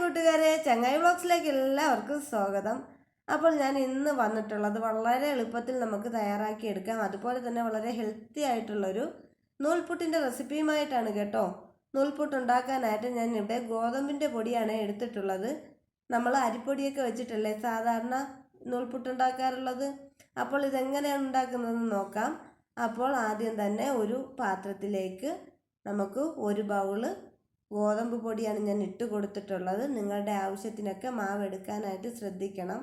കൂട്ടുകാരെ ചങ്ങായി ബ്ലോഗ്സിലേക്ക് എല്ലാവർക്കും സ്വാഗതം. അപ്പോൾ ഞാൻ ഇന്ന് വന്നിട്ടുള്ളത് വളരെ എളുപ്പത്തിൽ നമുക്ക് തയ്യാറാക്കി എടുക്കാം. അതുപോലെ തന്നെ വളരെ ഹെൽത്തി ആയിട്ടുള്ളൊരു നൂൽപുട്ടിന്റെ റെസിപ്പിയുമായിട്ടാണ് കേട്ടോ. നൂൽപുട്ട് ഉണ്ടാക്കാനായിട്ട് ഞാൻ ഇവിടെ ഗോതമ്പിന്റെ പൊടിയാണ് എടുത്തിട്ടുള്ളത്. നമ്മൾ അരിപ്പൊടിയൊക്കെ വെച്ചിട്ടല്ലേ സാധാരണ നൂൽപുട്ട് ഉണ്ടാക്കാറുള്ളത്? അപ്പോൾ ഇതെങ്ങനെയാണ് ഉണ്ടാക്കുന്നതെന്ന് നോക്കാം. അപ്പോൾ ആദ്യം തന്നെ ഒരു പാത്രത്തിലേക്ക് നമുക്ക് ഒരു ബൗൾ ഗോതമ്പ് പൊടിയാണ് ഞാൻ ഇട്ട് കൊടുത്തിട്ടുള്ളത്. നിങ്ങളുടെ ആവശ്യത്തിനൊക്കെ മാവ് എടുക്കാനായിട്ട് ശ്രദ്ധിക്കണം.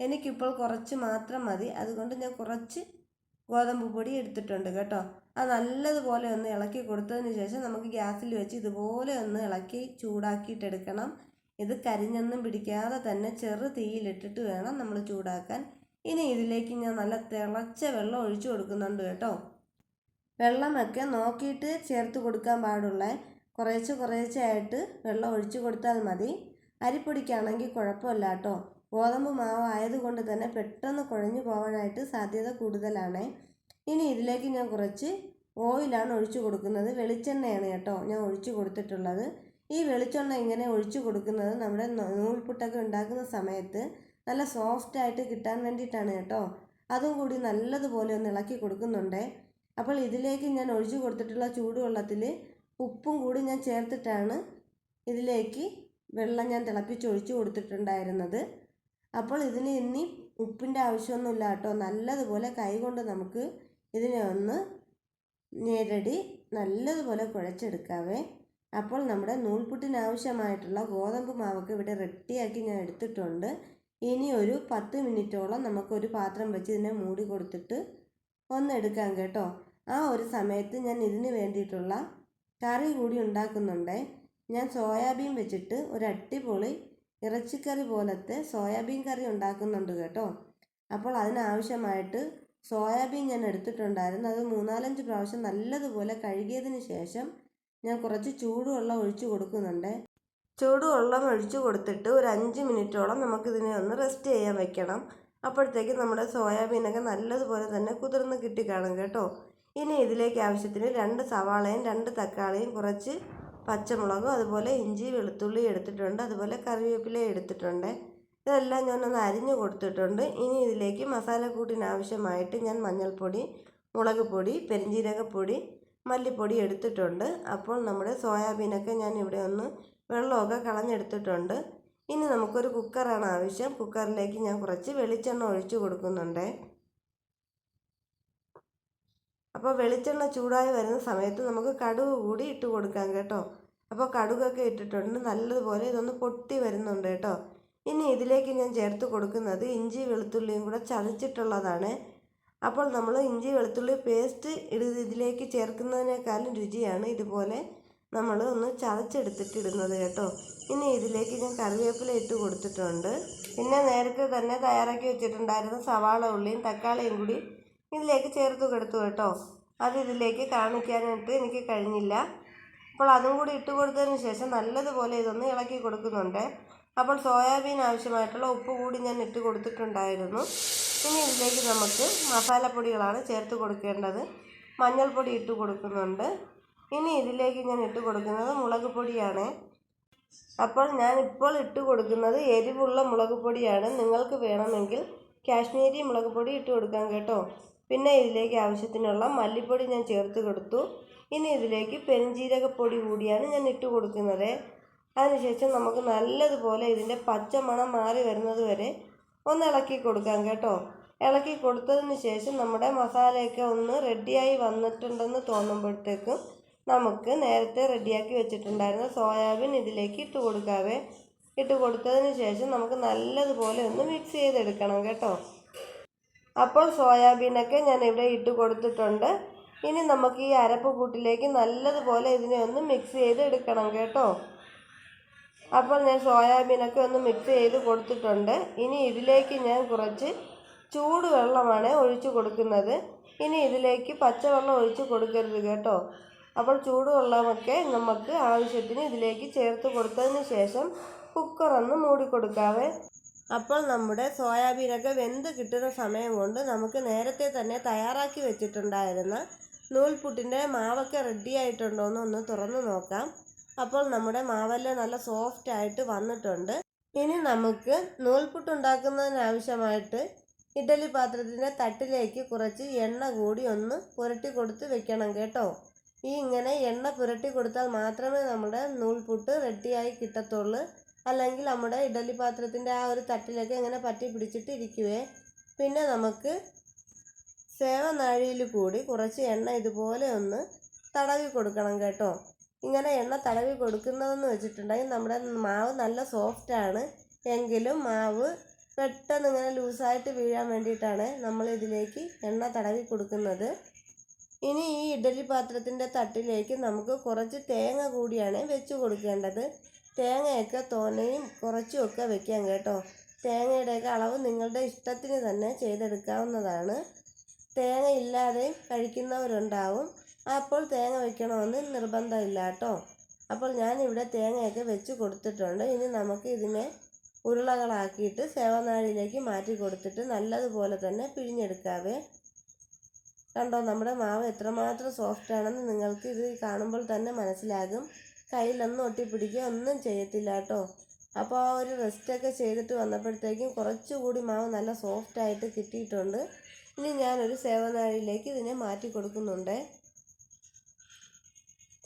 എനിക്കിപ്പോൾ കുറച്ച് മാത്രം മതി. അതുകൊണ്ട് ഞാൻ കുറച്ച് ഗോതമ്പ് പൊടി എടുത്തിട്ടുണ്ട് കേട്ടോ. അത് നല്ലതുപോലെ ഒന്ന് ഇളക്കി കൊടുത്തതിന് ശേഷം നമുക്ക് ഗ്യാസിൽ വെച്ച് ഇതുപോലെ ഒന്ന് ഇളക്കി ചൂടാക്കിയിട്ടെടുക്കണം ഇത് കരിഞ്ഞൊന്നും പിടിക്കാതെ തന്നെ ചെറു തീയിലിട്ടിട്ട് വേണം നമ്മൾ ചൂടാക്കാൻ. ഇനി ഇതിലേക്ക് ഞാൻ നല്ല തിളച്ച വെള്ളം ഒഴിച്ചു കൊടുക്കുന്നുണ്ട് കേട്ടോ. വെള്ളമൊക്കെ നോക്കിയിട്ട് ചേർത്ത് കൊടുക്കാൻ പാടുള്ള. കുറേശ്ശെ ആയിട്ട് വെള്ളം ഒഴിച്ചു കൊടുത്താൽ മതി. അരിപ്പൊടിക്കാണെങ്കിൽ കുഴപ്പമില്ല കേട്ടോ. ഗോതമ്പ് മാവ് ആയതുകൊണ്ട് തന്നെ പെട്ടെന്ന് കുഴഞ്ഞു പോകാനായിട്ട് സാധ്യത കൂടുതലാണ്. ഇനി ഇതിലേക്ക് ഞാൻ കുറച്ച് ഓയിലാണ് ഒഴിച്ചു കൊടുക്കുന്നത്. വെളിച്ചെണ്ണയാണ് കേട്ടോ ഞാൻ ഒഴിച്ചു കൊടുത്തിട്ടുള്ളത്. ഈ വെളിച്ചെണ്ണ ഇങ്ങനെ ഒഴിച്ചു കൊടുക്കുന്നത് നമ്മുടെ നൂൽപുട്ടൊക്കെ ഉണ്ടാക്കുന്ന സമയത്ത് നല്ല സോഫ്റ്റ് ആയിട്ട് കിട്ടാൻ വേണ്ടിയിട്ടാണ് കേട്ടോ. അതും കൂടി നല്ലതുപോലെ ഒന്ന് ഇളക്കി കൊടുക്കുന്നുണ്ട്. അപ്പോൾ ഇതിലേക്ക് ഞാൻ ഒഴിച്ചു കൊടുത്തിട്ടുള്ള ചൂടുവെള്ളത്തിൽ ഉപ്പും കൂടി ഞാൻ ചേർത്തിട്ടാണ് ഇതിലേക്ക് വെള്ളം ഞാൻ തിളപ്പിച്ചൊഴിച്ച് കൊടുത്തിട്ടുണ്ടായിരുന്നത്. അപ്പോൾ ഇതിന് ഇനി ഉപ്പിന്റെ ആവശ്യമൊന്നുമില്ല കേട്ടോ. നല്ലതുപോലെ കൈകൊണ്ട് നമുക്ക് ഇതിനെ ഒന്ന് ഞെരടി നല്ലതുപോലെ കുഴച്ചെടുക്കാവേ. അപ്പോൾ നമ്മുടെ നൂൽപുട്ടിന് ആവശ്യമായിട്ടുള്ള ഗോതമ്പ് മാവൊക്കെ ഇവിടെ റെഡിയാക്കി ഞാൻ എടുത്തിട്ടുണ്ട്. ഇനി ഒരു പത്ത് മിനിറ്റോളം നമുക്കൊരു പാത്രം വെച്ച് ഇതിനെ മൂടി കൊടുത്തിട്ട് ഒന്ന് എടുക്കാം കേട്ടോ. ആ ഒരു സമയത്ത് ഞാൻ ഇതിന് വേണ്ടിയിട്ടുള്ള കറി കൂടി ഉണ്ടാക്കുന്നുണ്ട്. ഞാൻ സോയാബീൻ വെച്ചിട്ട് ഒരു അടിപൊളി ഇറച്ചിക്കറി പോലത്തെ സോയാബീൻ കറി ഉണ്ടാക്കുന്നുണ്ട് കേട്ടോ. അപ്പോൾ അതിനാവശ്യമായിട്ട് സോയാബീൻ ഞാൻ എടുത്തിട്ടുണ്ടായിരുന്നു. അത് മൂന്നാലഞ്ച് പ്രാവശ്യം നല്ലതുപോലെ കഴുകിയതിന് ശേഷം ഞാൻ കുറച്ച് ചൂടുവെള്ളം ഒഴിച്ചു കൊടുക്കുന്നുണ്ട്. ചൂടുവെള്ളം ഒഴിച്ചു കൊടുത്തിട്ട് ഒരു അഞ്ച് മിനിറ്റോളം നമുക്കിതിനെ ഒന്ന് റെസ്റ്റ് ചെയ്യാൻ വെക്കണം. അപ്പോഴത്തേക്ക് നമ്മുടെ സോയാബീനൊക്കെ നല്ലതുപോലെ തന്നെ കുതിർന്ന് കിട്ടിക്കാണും കേട്ടോ. ഇനി ഇതിലേക്ക് ആവശ്യത്തിന് രണ്ട് സവാളയും രണ്ട് തക്കാളിയും കുറച്ച് പച്ചമുളകും അതുപോലെ ഇഞ്ചി വെളുത്തുള്ളി എടുത്തിട്ടുണ്ട് അതുപോലെ കറിവേപ്പില എടുത്തിട്ടുണ്ട്. ഇതെല്ലാം ഞാനൊന്ന് അരിഞ്ഞു കൊടുത്തിട്ടുണ്ട്. ഇനി ഇതിലേക്ക് മസാലക്കൂട്ടിന് ആവശ്യമായിട്ട് ഞാൻ മഞ്ഞൾപ്പൊടി മുളക് പൊടി പെരിഞ്ജീരകപ്പൊടി മല്ലിപ്പൊടി എടുത്തിട്ടുണ്ട്. അപ്പോൾ നമ്മുടെ സോയാബീനൊക്കെ ഞാൻ ഇവിടെ ഒന്ന് വെള്ളമൊക്കെ കളഞ്ഞെടുത്തിട്ടുണ്ട്. ഇനി നമുക്കൊരു കുക്കറാണ് ആവശ്യം. കുക്കറിലേക്ക് ഞാൻ കുറച്ച് വെളിച്ചെണ്ണ ഒഴിച്ചു കൊടുക്കുന്നുണ്ട്. അപ്പോൾ വെളിച്ചെണ്ണ ചൂടായി വരുന്ന സമയത്ത് നമുക്ക് കടുക് കൂടി ഇട്ട് കൊടുക്കാം കേട്ടോ. അപ്പോൾ കടുകൊക്കെ ഇട്ടിട്ടുണ്ട്. നല്ലതുപോലെ ഇതൊന്ന് പൊട്ടി വരുന്നുണ്ട് കേട്ടോ. ഇനി ഇതിലേക്ക് ഞാൻ ചേർത്ത് കൊടുക്കുന്നത് ഇഞ്ചി വെളുത്തുള്ളിയും കൂടെ ചതച്ചിട്ടുള്ളതാണ്. അപ്പോൾ നമ്മൾ ഇഞ്ചി വെളുത്തുള്ളി പേസ്റ്റ് ഇട ഇതിലേക്ക് ചേർക്കുന്നതിനേക്കാളും രുചിയാണ് ഇതുപോലെ നമ്മൾ ഒന്ന് ചതച്ചെടുത്തിട്ട് ഇടുന്നത് കേട്ടോ. ഇനി ഇതിലേക്ക് ഞാൻ കറിവേപ്പില ഇട്ട് കൊടുത്തിട്ടുണ്ട്. പിന്നെ നേരത്തെ തന്നെ തയ്യാറാക്കി വെച്ചിട്ടുണ്ടായിരുന്ന സവാള ഉള്ളിയും തക്കാളിയും കൂടി ഇതിലേക്ക് ചേർത്ത് കൊടുത്തു കേട്ടോ. അത് ഇതിലേക്ക് കാണിക്കാനായിട്ട് എനിക്ക് കഴിഞ്ഞില്ല. അപ്പോൾ അതും കൂടി ഇട്ട് കൊടുത്തതിന് ശേഷം നല്ലതുപോലെ ഇതൊന്ന് ഇളക്കി കൊടുക്കുന്നുണ്ട്. അപ്പോൾ സോയാബീൻ ആവശ്യമായിട്ടുള്ള ഉപ്പ് കൂടി ഞാൻ ഇട്ട് കൊടുത്തിട്ടുണ്ടായിരുന്നു. ഇനി ഇതിലേക്ക് നമുക്ക് മസാലപ്പൊടികളാണ് ചേർത്ത് കൊടുക്കേണ്ടത്. മഞ്ഞൾപ്പൊടി ഇട്ട് കൊടുക്കുന്നുണ്ട്. ഇനി ഇതിലേക്ക് ഞാൻ ഇട്ട് കൊടുക്കുന്നത് മുളക് പൊടിയാണ്. അപ്പോൾ ഞാൻ ഇപ്പോൾ ഇട്ട് കൊടുക്കുന്നത് എരിവുള്ള മുളക് പൊടിയാണ്. നിങ്ങൾക്ക് വേണമെങ്കിൽ കാശ്മീരി മുളക് പൊടി ഇട്ട് കൊടുക്കാം കേട്ടോ. പിന്നെ ഇതിലേക്ക് ആവശ്യത്തിനുള്ള മല്ലിപ്പൊടി ഞാൻ ചേർത്ത് കൊടുത്തു. ഇനി ഇതിലേക്ക് പെരുംജീരകപ്പൊടി കൂടിയാണ് ഞാൻ ഇട്ട് കൊടുക്കുന്നത്. അതിനുശേഷം നമുക്ക് നല്ലതുപോലെ ഇതിന്റെ പച്ചമണം മാറി വരുന്നത് വരെ ഒന്ന് ഇളക്കി കൊടുക്കാം കേട്ടോ. ഇളക്കി കൊടുത്തതിന് ശേഷം നമ്മുടെ മസാലയൊക്കെ ഒന്ന് റെഡിയായി വന്നിട്ടുണ്ടെന്ന് തോന്നുമ്പോഴത്തേക്കും നമുക്ക് നേരത്തെ റെഡിയാക്കി വെച്ചിട്ടുണ്ടായിരുന്ന സോയാബീൻ ഇതിലേക്ക് ഇട്ട് കൊടുക്കാവേ. ഇട്ട് കൊടുത്തതിന് ശേഷം നമുക്ക് നല്ലതുപോലെ ഒന്ന് മിക്സ് ചെയ്തെടുക്കണം കേട്ടോ. അപ്പോൾ സോയാബീനൊക്കെ ഞാൻ ഇവിടെ ഇട്ട് കൊടുത്തിട്ടുണ്ട്. ഇനി നമുക്ക് ഈ അരപ്പ് കൂട്ടിലേക്ക് നല്ലതുപോലെ ഇതിനെ ഒന്ന് മിക്സ് ചെയ്ത് എടുക്കണം കേട്ടോ. അപ്പോൾ ഞാൻ സോയാബീനൊക്കെ ഒന്ന് മിക്സ് ചെയ്ത് കൊടുത്തിട്ടുണ്ട്. ഇനി ഇതിലേക്ക് ഞാൻ കുറച്ച് ചൂടുവെള്ളമാണ് ഒഴിച്ച് കൊടുക്കുന്നത്. ഇനി ഇതിലേക്ക് പച്ചവെള്ളം ഒഴിച്ച് കൊടുക്കരുത് കേട്ടോ. അപ്പോൾ ചൂടുവെള്ളമൊക്കെ നമുക്ക് ആവശ്യത്തിന് ഇതിലേക്ക് ചേർത്ത് കൊടുത്തതിന് ശേഷം കുക്കറൊന്ന് മൂടി കൊടുക്കാവേ. അപ്പോൾ നമ്മുടെ സോയാബീനൊക്കെ വെന്ത് കിട്ടുന്ന സമയം കൊണ്ട് നമുക്ക് നേരത്തെ തന്നെ തയ്യാറാക്കി വെച്ചിട്ടുണ്ടായിരുന്ന നൂൽപുട്ടിന്റെ മാവൊക്കെ റെഡി ആയിട്ടുണ്ടോ എന്ന് ഒന്ന് തുറന്നു നോക്കാം. അപ്പോൾ നമ്മുടെ മാവെല്ലാം നല്ല സോഫ്റ്റ് ആയിട്ട് വന്നിട്ടുണ്ട്. ഇനി നമുക്ക് നൂൽപുട്ട് ഇഡലി പാത്രത്തിന്റെ തട്ടിലേക്ക് കുറച്ച് എണ്ണ കൂടി ഒന്ന് പുരട്ടി കൊടുത്ത് വെക്കണം കേട്ടോ. ഈ ഇങ്ങനെ എണ്ണ പുരട്ടി കൊടുത്താൽ മാത്രമേ നമ്മുടെ നൂൽപുട്ട് റെഡിയായി കിട്ടത്തുള്ളൂ. അല്ലെങ്കിൽ നമ്മുടെ ഇഡലി പാത്രത്തിന്റെ ആ ഒരു തട്ടിലൊക്കെ ഇങ്ങനെ പറ്റി പിടിച്ചിട്ട് ഇരിക്കുവേ പിന്നെ നമുക്ക് സേവനാഴിയിൽ കൂടി കുറച്ച് എണ്ണ ഇതുപോലെ ഒന്ന് തടവി കൊടുക്കണം കേട്ടോ. ഇങ്ങനെ എണ്ണ തടവി കൊടുക്കുന്നതെന്ന് വെച്ചിട്ടുണ്ടെങ്കിൽ നമ്മുടെ മാവ് നല്ല സോഫ്റ്റാണ് എങ്കിലും മാവ് പെട്ടെന്ന് ഇങ്ങനെ ലൂസായിട്ട് വീഴാൻ വേണ്ടിയിട്ടാണ് നമ്മൾ ഇതിലേക്ക് എണ്ണ തടവി കൊടുക്കുന്നത്. ഇനി ഈ ഇഡലി പാത്രത്തിന്റെ തട്ടിലേക്ക് നമുക്ക് കുറച്ച് തേങ്ങ കൂടിയാണ് വെച്ച് കൊടുക്കേണ്ടത്. തേങ്ങയൊക്കെ തോനെയും കുറച്ചുമൊക്കെ വെക്കാം കേട്ടോ. തേങ്ങയുടെയൊക്കെ അളവ് നിങ്ങളുടെ ഇഷ്ടത്തിന് തന്നെ ചെയ്തെടുക്കാവുന്നതാണ്. തേങ്ങ ഇല്ലാതെയും കഴിക്കുന്നവരുണ്ടാവും. അപ്പോൾ തേങ്ങ വെക്കണമെന്ന് നിർബന്ധമില്ല കേട്ടോ. അപ്പോൾ ഞാനിവിടെ തേങ്ങയൊക്കെ വെച്ച് കൊടുത്തിട്ടുണ്ട്. ഇനി നമുക്ക് ഇതിനെ ഉരുളകളാക്കിയിട്ട് സേവനാഴിയിലേക്ക് മാറ്റി കൊടുത്തിട്ട് നല്ലതുപോലെ തന്നെ പിഴിഞ്ഞെടുക്കാവേ. കണ്ടോ നമ്മുടെ മാവ് എത്രമാത്രം സോഫ്റ്റ് ആണെന്ന് നിങ്ങൾക്ക് ഇത് കാണുമ്പോൾ തന്നെ മനസ്സിലാകും. കയ്യിലൊന്നും ഒട്ടിപ്പിടിക്കുക ഒന്നും ചെയ്യത്തില്ല കേട്ടോ. അപ്പോൾ ആ ഒരു റെസ്റ്റൊക്കെ ചെയ്തിട്ട് വന്നപ്പോഴത്തേക്കും കുറച്ചുകൂടി മാവ് നല്ല സോഫ്റ്റ് ആയിട്ട് കിട്ടിയിട്ടുണ്ട്. ഇനി ഞാനൊരു സേവനാഴിയിലേക്ക് ഇതിനെ മാറ്റി കൊടുക്കുന്നുണ്ട്.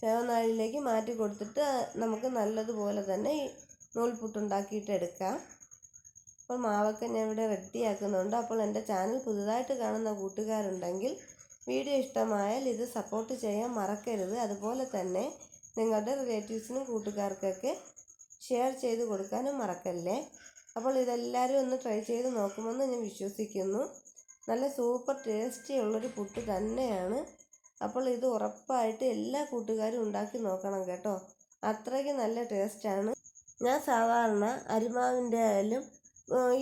സേവനാഴിയിലേക്ക് മാറ്റി കൊടുത്തിട്ട് നമുക്ക് നല്ലതുപോലെ തന്നെ ഈ നൂൽപുട്ടുണ്ടാക്കിയിട്ട് എടുക്കാം. അപ്പോൾ മാവൊക്കെ ഞാൻ ഇവിടെ റെഡിയാക്കുന്നുണ്ട് അപ്പോൾ എന്റെ ചാനൽ പുതുതായിട്ട് കാണുന്ന കൂട്ടുകാരുണ്ടെങ്കിൽ വീഡിയോ ഇഷ്ടമായാൽ ഇത് സപ്പോർട്ട് ചെയ്യാൻ മറക്കരുത്. അതുപോലെ തന്നെ നിങ്ങളുടെ റിലേറ്റീവ്സിനും കൂട്ടുകാർക്കൊക്കെ ഷെയർ ചെയ്ത് കൊടുക്കാനും മറക്കല്ലേ? അപ്പോൾ ഇതെല്ലാവരും ഒന്ന് ട്രൈ ചെയ്ത് നോക്കുമെന്ന് ഞാൻ വിശ്വസിക്കുന്നു. നല്ല സൂപ്പർ ടേസ്റ്റി ഉള്ളൊരു പുട്ട് തന്നെയാണ്. അപ്പോൾ ഇത് ഉറപ്പായിട്ട് എല്ലാ കൂട്ടുകാരും ഉണ്ടാക്കി നോക്കണം കേട്ടോ. അത്രയ്ക്ക് നല്ല ടേസ്റ്റാണ് ഞാൻ സാധാരണ അരിമാവിന്റെ ആയാലും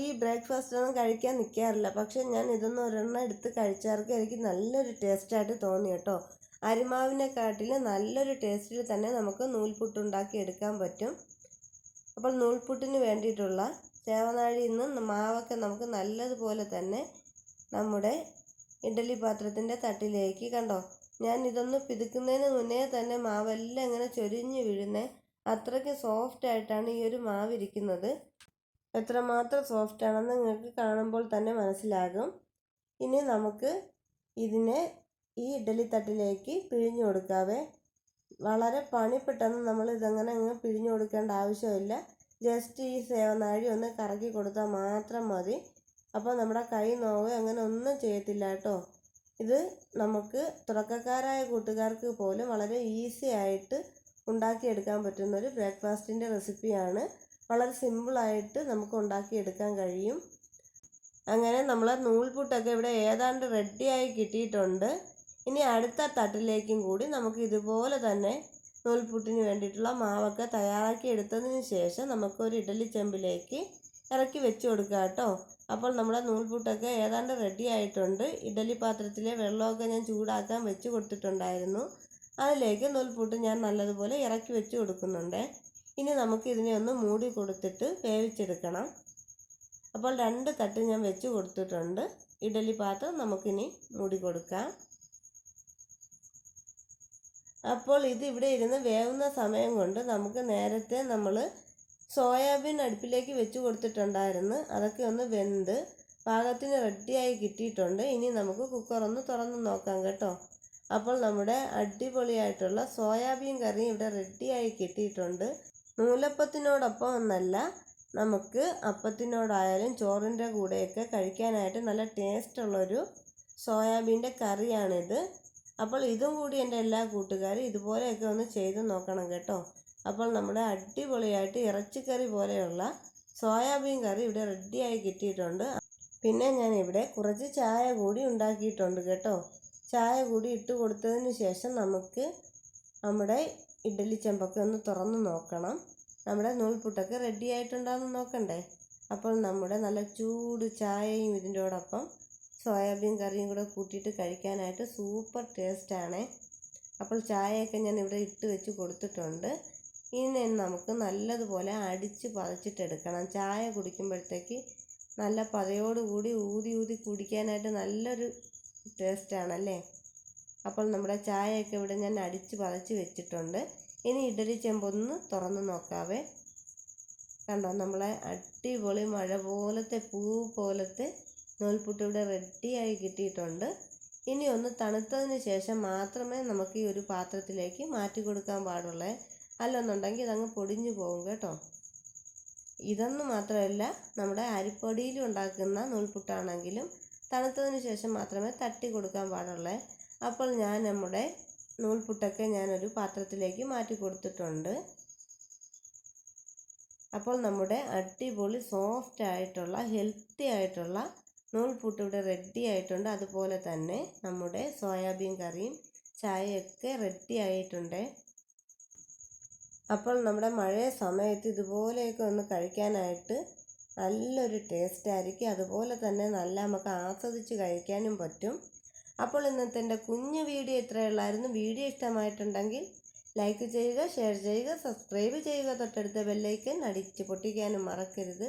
ഈ ബ്രേക്ക്ഫാസ്റ്റ് ഒന്നും കഴിക്കാൻ നിൽക്കാറില്ല പക്ഷെ ഞാൻ ഇതൊന്നും ഒരെണ്ണം എടുത്ത് കഴിച്ചവർക്ക് എനിക്ക് നല്ലൊരു ടേസ്റ്റായിട്ട് തോന്നി കേട്ടോ. അരിമാവിനെക്കാട്ടിൽ നല്ലൊരു ടേസ്റ്റിൽ തന്നെ നമുക്ക് നൂൽപുട്ടുണ്ടാക്കി എടുക്കാൻ പറ്റും. അപ്പോൾ നൂൽപുട്ടിന് വേണ്ടിയിട്ടുള്ള ചേവനാഴിയിൽ നിന്ന് മാവൊക്കെ നമുക്ക് നല്ലതുപോലെ തന്നെ നമ്മുടെ ഇഡലി പാത്രത്തിന്റെ തട്ടിലേക്ക് കണ്ടോ? ഞാൻ ഇതൊന്ന് പിതുക്കുന്നതിന് മുന്നേ തന്നെ മാവെല്ലാം ഇങ്ങനെ ചൊരിഞ്ഞ് വീഴുന്നേ അത്രയ്ക്ക് സോഫ്റ്റ് ആയിട്ടാണ് ഈ ഒരു മാവ് ഇരിക്കുന്നത് എത്രമാത്രം സോഫ്റ്റ് ആണെന്ന് നിങ്ങൾക്ക് കാണുമ്പോൾ തന്നെ മനസ്സിലാകും. ഇനി നമുക്ക് ഇതിനെ ഈ ഇഡ്ഡലി തട്ടിലേക്ക് പിഴിഞ്ഞു കൊടുക്കാവേ. വളരെ പണിപ്പെട്ടെന്ന് നമ്മൾ ഇതങ്ങനെ അങ്ങ് പിഴിഞ്ഞു കൊടുക്കേണ്ട ആവശ്യമില്ല. ജസ്റ്റ് ഈ സേവനാഴി ഒന്ന് കറക്കി കൊടുത്താൽ മാത്രം മതി. അപ്പോൾ നമ്മുടെ കൈ നോവ് അങ്ങനെ ഒന്നും ചെയ്യത്തില്ല കേട്ടോ. ഇത് നമുക്ക് തുടക്കക്കാരായ കൂട്ടുകാർക്ക് പോലും വളരെ ഈസി ആയിട്ട് ഉണ്ടാക്കിയെടുക്കാൻ പറ്റുന്ന ഒരു ബ്രേക്ക്ഫാസ്റ്റിന്റെ റെസിപ്പിയാണ്. വളരെ സിമ്പിളായിട്ട് നമുക്ക് ഉണ്ടാക്കിയെടുക്കാൻ കഴിയും. അങ്ങനെ നമ്മൾ നൂൽപുട്ടൊക്കെ ഇവിടെ ഏതാണ്ട് റെഡിയായി കിട്ടിയിട്ടുണ്ട്. ഇനി അടുത്ത തട്ടിലേക്കും കൂടി നമുക്ക് ഇതുപോലെ തന്നെ നൂൽപുട്ടിന് വേണ്ടിയിട്ടുള്ള മാവൊക്കെ തയ്യാറാക്കി എടുത്തതിന് ശേഷം നമുക്കൊരു ഇഡലി ചെമ്പിലേക്ക് ഇറക്കി വെച്ച് കൊടുക്കുക കേട്ടോ. അപ്പോൾ നമ്മുടെ നൂൽപുട്ടൊക്കെ ഏതാണ്ട് റെഡി ആയിട്ടുണ്ട്. ഇഡലി പാത്രത്തിലെ വെള്ളമൊക്കെ ഞാൻ ചൂടാക്കാൻ വെച്ച് കൊടുത്തിട്ടുണ്ടായിരുന്നു. അതിലേക്ക് നൂൽപുട്ട് ഞാൻ നല്ലതുപോലെ ഇറക്കി വെച്ച് കൊടുക്കുന്നുണ്ട്. ഇനി നമുക്ക് ഇതിനെ ഒന്ന് മൂടി കൊടുത്തിട്ട് വേവിച്ചെടുക്കണം. അപ്പോൾ രണ്ട് തട്ട് ഞാൻ വെച്ച് കൊടുത്തിട്ടുണ്ട്. ഇഡലി പാത്രം നമുക്കിനി മൂടി കൊടുക്കാം. അപ്പോൾ ഇത് ഇവിടെ ഇരുന്ന് വേവുന്ന സമയം കൊണ്ട് നമുക്ക് നേരത്തെ നമ്മൾ സോയാബീൻ അടുപ്പിലേക്ക് വെച്ച് കൊടുത്തിട്ടുണ്ടായിരുന്നു. അതൊക്കെ ഒന്ന് വെന്ത് പാകത്തിന് റെഡിയായി കിട്ടിയിട്ടുണ്ട്. ഇനി നമുക്ക് കുക്കർ ഒന്ന് തുറന്ന് നോക്കാം കേട്ടോ. അപ്പോൾ നമ്മുടെ അടിപൊളിയായിട്ടുള്ള സോയാബീൻ കറി ഇവിടെ റെഡിയായി കിട്ടിയിട്ടുണ്ട്. നൂലപ്പത്തിനോടൊപ്പം ഒന്നല്ല നമുക്ക് അപ്പത്തിനോടായാലും ചോറിന്റെ കൂടെയൊക്കെ കഴിക്കാനായിട്ട് നല്ല ടേസ്റ്റ് ടേസ്റ്റുള്ളൊരു സോയാബീന്റെ കറിയാണിത്. അപ്പോൾ ഇതും കൂടി എന്റെ എല്ലാ കൂട്ടുകാരും ഇതുപോലെയൊക്കെ ഒന്ന് ചെയ്ത് നോക്കണം കേട്ടോ. അപ്പോൾ നമ്മുടെ അടിപൊളിയായിട്ട് ഇറച്ചിക്കറി പോലെയുള്ള സോയാബീൻ കറി ഇവിടെ റെഡിയായി കിട്ടിയിട്ടുണ്ട്. പിന്നെ ഞാൻ ഇവിടെ കുറച്ച് ചായ കൂടി ഉണ്ടാക്കിയിട്ടുണ്ട് കേട്ടോ. ചായ കൂടി ഇട്ട് കൊടുത്തതിന് ശേഷം നമുക്ക് നമ്മുടെ ഇഡ്ഡലി ചെമ്പൊക്കെ ഒന്ന് തുറന്ന് നോക്കണം. നമ്മുടെ നൂൽപുട്ടൊക്കെ റെഡി ആയിട്ടുണ്ടോയെന്ന് നോക്കണ്ടേ? അപ്പോൾ നമ്മുടെ നല്ല ചൂട് ചായയും ഇതിന്റെയോടൊപ്പം സോയാബീൻ കറിയും കൂടെ കൂട്ടിയിട്ട് കഴിക്കാനായിട്ട് സൂപ്പർ ടേസ്റ്റാണ്. അപ്പോൾ ചായയൊക്കെ ഞാൻ ഇവിടെ ഇട്ട് വെച്ച് കൊടുത്തിട്ടുണ്ട്. ഇനി നമുക്ക് നല്ലതുപോലെ അടിച്ച് പതച്ചിട്ടെടുക്കണം ചായ കുടിക്കുമ്പോഴത്തേക്ക് നല്ല പതയോടുകൂടി ഊതി ഊതി കുടിക്കാനായിട്ട് നല്ലൊരു ടേസ്റ്റാണല്ലേ. അപ്പോൾ നമ്മുടെ ചായയൊക്കെ ഇവിടെ ഞാൻ അടിച്ച് പതച്ച് വെച്ചിട്ടുണ്ട്. ഇനി ഇഡലി ചെമ്പൊന്ന് തുറന്ന് നോക്കാവേ. കണ്ടോ? നമ്മളെ അടിപൊളി മഴ പോലത്തെ പൂ പോലത്തെ നൂൽപുട്ട് ഇവിടെ റെഡിയായി കിട്ടിയിട്ടുണ്ട്. ഇനി ഒന്ന് തണുത്തതിന് ശേഷം മാത്രമേ നമുക്ക് ഈ ഒരു പാത്രത്തിലേക്ക് മാറ്റി കൊടുക്കാൻ പാടുള്ളേ. അല്ലെന്നുണ്ടെങ്കിൽ ഇതങ്ങ് പൊടിഞ്ഞു പോകും കേട്ടോ. ഇതെന്ന് മാത്രമല്ല നമ്മുടെ അരിപ്പൊടിയിൽ ഉണ്ടാക്കുന്ന നൂൽപുട്ടാണെങ്കിലും തണുത്തതിന് ശേഷം മാത്രമേ തട്ടി കൊടുക്കാൻ പാടുള്ളേ. അപ്പോൾ ഞാൻ നമ്മുടെ നൂൽപുട്ടൊക്കെ ഞാനൊരു പാത്രത്തിലേക്ക് മാറ്റി കൊടുത്തിട്ടുണ്ട്. അപ്പോൾ നമ്മുടെ അടിപൊളി സോഫ്റ്റ് ആയിട്ടുള്ള ഹെൽത്തി ആയിട്ടുള്ള നൂൽപുട്ട് ഇവിടെ റെഡി ആയിട്ടുണ്ട്. അതുപോലെ തന്നെ നമ്മുടെ സോയാബീൻ കറിയും ചായയൊക്കെ റെഡി ആയിട്ടുണ്ട്. അപ്പോൾ നമ്മുടെ മഴയ സമയത്ത് ഇതുപോലെയൊക്കെ ഒന്ന് കഴിക്കാനായിട്ട് നല്ലൊരു ടേസ്റ്റ് ആയിരിക്കും. അതുപോലെ തന്നെ നല്ല നമുക്ക് ആസ്വദിച്ച് കഴിക്കാനും പറ്റും. അപ്പോൾ ഇന്നത്തെ എന്റെ കുഞ്ഞു വീഡിയോ ഇത്രയുള്ളായിരുന്നു വീഡിയോ ഇഷ്ടമായിട്ടുണ്ടെങ്കിൽ ലൈക്ക് ചെയ്യുക ഷെയർ ചെയ്യുക സബ്സ്ക്രൈബ് ചെയ്യുക. തൊട്ടടുത്ത ബെല്ലൈക്കൻ അടിച്ച് പൊട്ടിക്കാനും മറക്കരുത്.